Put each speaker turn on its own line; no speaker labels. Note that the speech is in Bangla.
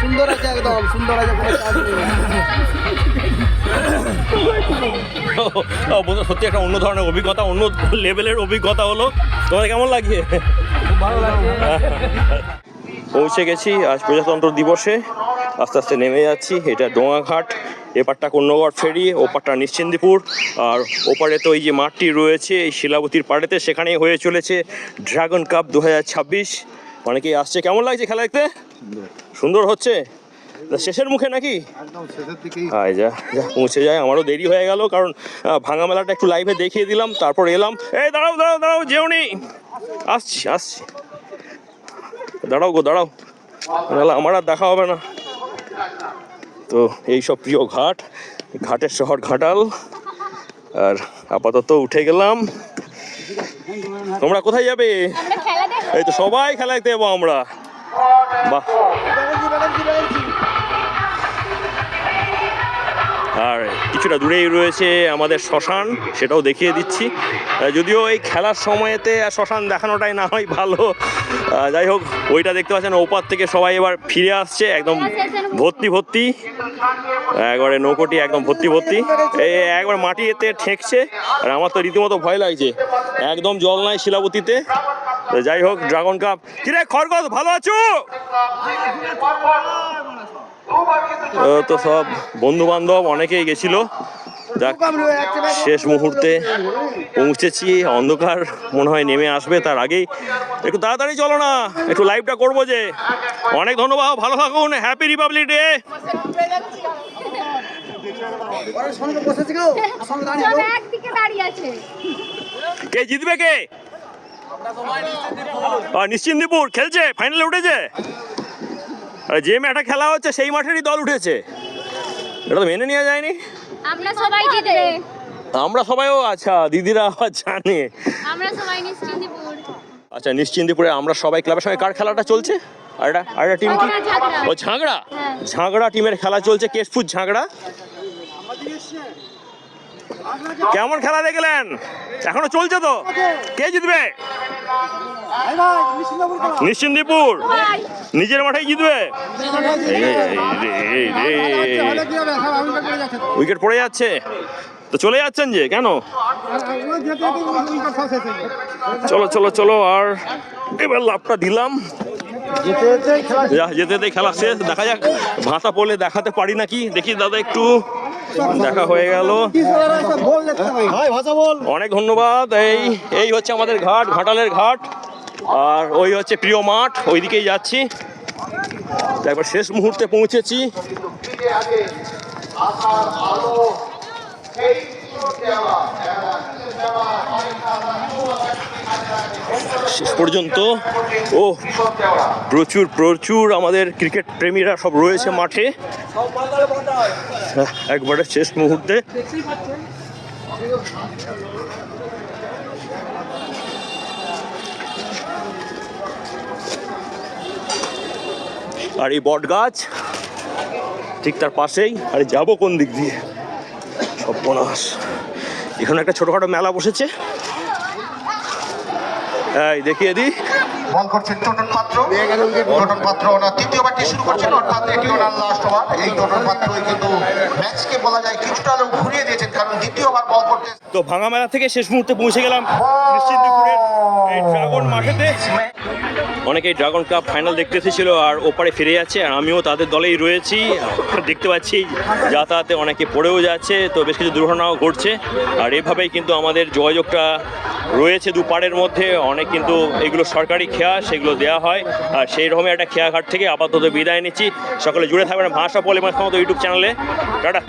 সুন্দর আছে কোনো চাপ নেই।
সত্যি একটা অন্য ধরনের অভিজ্ঞতা অন্য লেভেলের অভিজ্ঞতা হলো। তোমাদের কেমন লাগছে?
ভালো লাগছে।
পৌঁছে গেছি আজ প্রজাতন্ত্র দিবসে। আস্তে আস্তে নেমে যাচ্ছি এটা ডোঙাঘাট এপারটা কন্যগড় ফেরি ওপারটা নিশ্চিন্দিপুর আর ওপারে তো এই যে মাঠটি রয়েছে এই শিলাবতীর পাড়েতে সেখানেই হয়ে চলেছে ড্রাগন কাপ দু হাজার ছাব্বিশ। অনেকেই আসছে কেমন লাগছে খেলা দেখতে? সুন্দর হচ্ছে? তা শেষের মুখে নাকি?
একদম শেষের দিকেই।
আয় যা যা পৌঁছে যায়। আমারও দেরি হয়ে গেল কারণ ভাঙা মেলাটা একটু লাইভে দেখিয়ে দিলাম তারপর এলাম। এই দাঁড়াও দাঁড়াও দাঁড়াও যেওনি আসছি আসছি। দাঁড়াও গো দাঁড়াও। নাহলে আমার আর দেখা হবে না। তো এই সব প্রিয় ঘাট ঘাটের শহর ঘাটাল। আর আপাতত উঠে গেলাম। তোমরা কোথায় যাবে?
আমরা খেলা দেখ
এই তো সবাই খেলা দেখতে যাব আমরা। বাহ। আর কিছুটা দূরেই রয়েছে আমাদের শ্মশান সেটাও দেখিয়ে দিচ্ছি। যদিও এই খেলার সময়তে আর শ্মশান দেখানোটাই না হয় ভালো। যাই হোক ওইটা দেখতে পাচ্ছেন ওপার থেকে সবাই এবার ফিরে আসছে একদম ভর্তি ভর্তি। একবারে নৌকোটি একদম ভর্তি ভর্তি। এই একবার মাটিতে ঠেকছে আর আমার তো রীতিমতো ভয় লাগছে। একদম জল নাই শিলাবতীতে। তো যাই হোক ড্রাগন কাপ কিরে খরগোশ ভালো আছো? ও, তো সব বন্ধু বান্ধব অনেকেই গেছিল। যাক শেষ মুহূর্তে পৌঁছেছি। অন্ধকার মনে হয় নেমে আসবে তার আগেই। একটু তাড়াতাড়ি চলো না একটু লাইভটা করব যে। অনেক ধন্যবাদ ভালো থাকুন হ্যাপি রিপাবলিক ডে কে জিতবে কে? নিশ্চিন্দিপুর খেলছে ফাইনালে উঠেছে। আর যে মাঠে খেলা হচ্ছে সেই মাঠেরই দল উঠেছে। এটা তো মেনে নেওয়া যায়নি।
আমরা সবাই জিতবে
আমরা সবাইও আচ্ছা দিদিরা জানে।
আমরা সবাই নিশ্চিন্দিপুর
আচ্ছা নিশ্চিন্দিপুরে আমরা সবাই ক্লাবের সঙ্গে কার খেলাটা চলছে? আর একটা আর একটা টিম কি। ও ঝাগড়া
হ্যাঁ।
ঝাগড়া টিমের খেলা চলছে কেশপুর ঝাগড়া কেমন খেলা দেখলেন? এখনও চলছে তো? কে জিতবে? নিশ্চিন্দিপুর। নিজের মাঠেই জিতবে? উইকেট পড়ে যাচ্ছে। তো চলে যাচ্ছেন যে কেন? চলো চলো চলো আর এবার লাভটা দিলাম। যেতে যেতে খেলা শেষ। দেখা যাক ভাষা পড়লে দেখাতে পারি নাকি? দেখি দাদা একটু। দেখা হয়ে গেল। অনেক ধন্যবাদ। এই এই হচ্ছে আমাদের ঘাট ঘাটালের ঘাট। আর ওই হচ্ছে প্রিয় মাঠ ওইদিকেই যাচ্ছি। একবার শেষ মুহূর্তে পৌঁছেছি। শেষ পর্যন্ত। ও প্রচুর প্রচুর আমাদের ক্রিকেট প্রেমীরা সব রয়েছে মাঠে। একবারে শেষ মুহূর্তে। আর এই বট গাছ ঠিক তার পাশেই। আরে যাব কোন দিক দিয়ে? সর্বনাশ। এখানে একটা ছোটখাটো মেলা বসেছে। এই, দেখিয়ে দিই।
বল করছেন টোটন পাত্র। টোটন পাত্র ওনার তৃতীয় ব্যাটটি শুরু করছেন অর্থাৎ এটি ওনার লাস্ট ওভার এই টোটন পাত্রই কিন্তু ম্যাচকে বলা যায় কিছুটা হলেও ঘুরিয়ে দিয়েছেন কারণ দ্বিতীয়বার বল করতে
তো ভাঙা মেলা থেকে শেষ মুহূর্তে পৌঁছে গেলাম নিশ্চিন্তপুরের এই ড্রাগন মাঠেতে অনেকেই ড্রাগন কাপ ফাইনাল দেখতে এসেছিল আর ওপারে ফিরে যাচ্ছে আর আমিও তাদের দলেই রয়েছি। দেখতে পাচ্ছি যাতায়াতে অনেকে পড়েও যাচ্ছে তো বেশ কিছু দুর্ঘটনাও ঘটছে। আর এভাবেই কিন্তু আমাদের যোগাযোগটা রয়েছে দুপারের মধ্যে, অনেক কিন্তু এগুলো সরকারি খেয়া, সেগুলো দেওয়া হয়। আর সেই রকমই একটা খেয়াঘাট থেকে আপাতত বিদায় নিচ্ছি। সকলে জুড়ে থাকবেন ভাষা পলিমাস মতো ইউটিউব চ্যানেলে। টাটা।